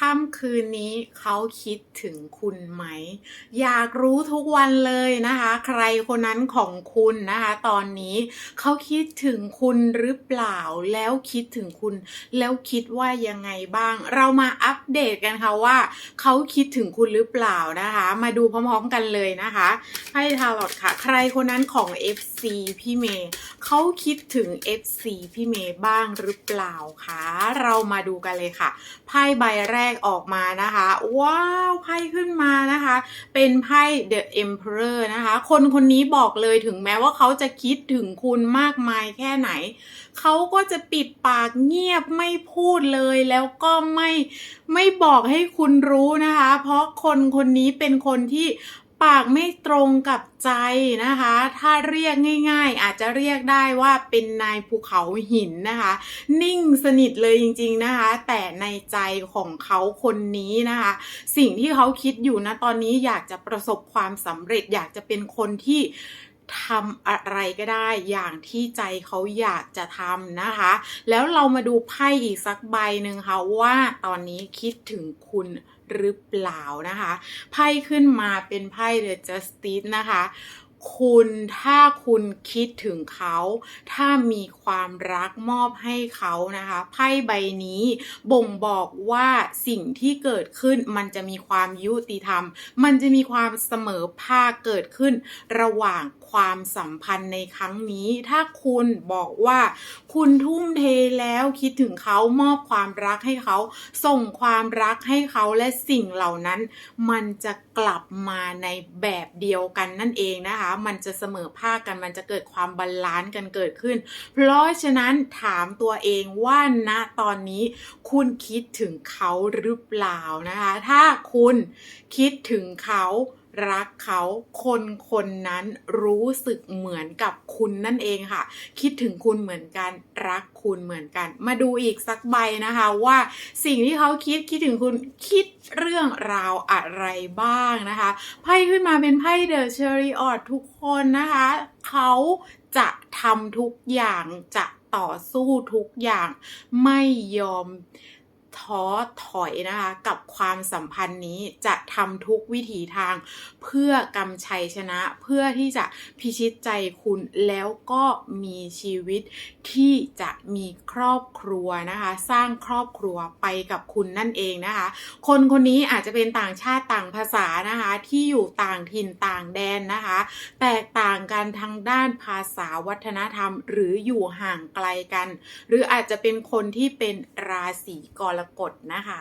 ค่ำคืนนี้เขาคิดถึงคุณไหม อยากรู้ทุกวันเลยนะคะ ใครคนนั้นของคุณนะคะ ตอนนี้เขาคิดถึงคุณหรือเปล่าแล้วคิดถึงคุณ แล้วคิดว่ายังไงบ้าง เรามาอัปเดตกันค่ะว่าเขาคิดถึงคุณหรือเปล่านะคะ มาดูพร้อมๆกันเลยนะคะให้ทาร์ลอตค่ะ ใครคนนั้นของ FC พี่เมย์เขาคิดถึง FC พี่เมย์บ้างหรือเปล่าคะเรามาดูกันเลยค่ะไพ่ใบแรกออกมานะคะ ว้าวไพ่ขึ้นมานะคะ เป็นไพ่ The Emperor นะคะ คนคนนี้บอกเลยถึงแม้ว่าเขาจะคิดถึงคุณมากมายแค่ไหน เขาก็จะปิดปากเงียบไม่พูดเลยแล้วก็ไม่ไม่บอกให้คุณรู้นะคะ เพราะคนคนนี้เป็นคนที่ ปากไม่ตรงกับใจนะคะ ถ้าเรียกง่าย ๆ อาจจะเรียกได้ว่าเป็นนายภูเขาหินนะคะ นิ่งสนิทเลยจริง ๆนะคะ แต่ในใจของเขาคนนี้นะคะ สิ่งที่เขาคิดอยู่นะตอนนี้อยากจะประสบความสำเร็จอยากจะเป็นคนที่ทำอะไรก็ได้อย่างที่ใจเขาอยากจะทำนะคะ แล้วเรามาดูไพ่อีกสักใบหนึ่งค่ะว่าตอนนี้คิดถึงคุณ หรือเปล่านะคะ ไพ่ขึ้นมาเป็นไพ่ The Justice นะคะ คุณถ้าคุณคิดถึงเขา ถ้ามีความรักมอบให้เขานะคะไพ่ใบนี้บ่งบอกว่าสิ่งที่เกิดขึ้นมันจะมีความยุติธรรม มันจะมีความเสมอภาคเกิดขึ้น ระหว่างความสัมพันธ์ในครั้งนี้ ถ้าคุณบอกว่า คุณทุ่มเทแล้วคิดถึงเขามอบความรักให้เขา ส่งความรักให้เขาและสิ่งเหล่านั้น มันจะกลับมาในแบบเดียวกันนั่นเองนะคะมันจะเสมอภาคกันมันจะเกิดความบาลานซ์กันเกิดขึ้น เพราะฉะนั้นถามตัวเองว่าณตอนนี้คุณคิดถึงเขาหรือเปล่านะคะ ถ้าคุณคิดถึงเขา รักเขาคนคนนั้นรู้สึกเหมือนกับคุณนั่นเองค่ะ คิดถึงคุณเหมือนกันรักคุณเหมือนกัน มาดูอีกสักใบนะคะว่าสิ่งที่เขาคิดคิดถึงคุณคิดเรื่องราวอะไรบ้างนะคะไพ่ขึ้นมาเป็นไพ่เดอะเชอริออดทุกคนนะคะ เขาจะทำทุกอย่างจะต่อสู้ทุกอย่างไม่ยอม ท้อถอยนะคะกับความสัมพันธ์นี้จะทำทุกวิถีทางเพื่อกำชัยชนะเพื่อที่จะพิชิตใจคุณแล้วก็มีชีวิตที่จะมีครอบครัวนะคะ สร้างครอบครัวไปกับคุณนั่นเองนะคะ คนคนนี้อาจจะเป็นต่างชาติต่างภาษานะคะ ที่อยู่ต่างถิ่นต่างแดนนะคะ แตกต่างกันทางด้านภาษาวัฒนธรรม หรืออยู่ห่างไกลกัน หรืออาจจะเป็นคนที่เป็นราศีกรกฎนะคะ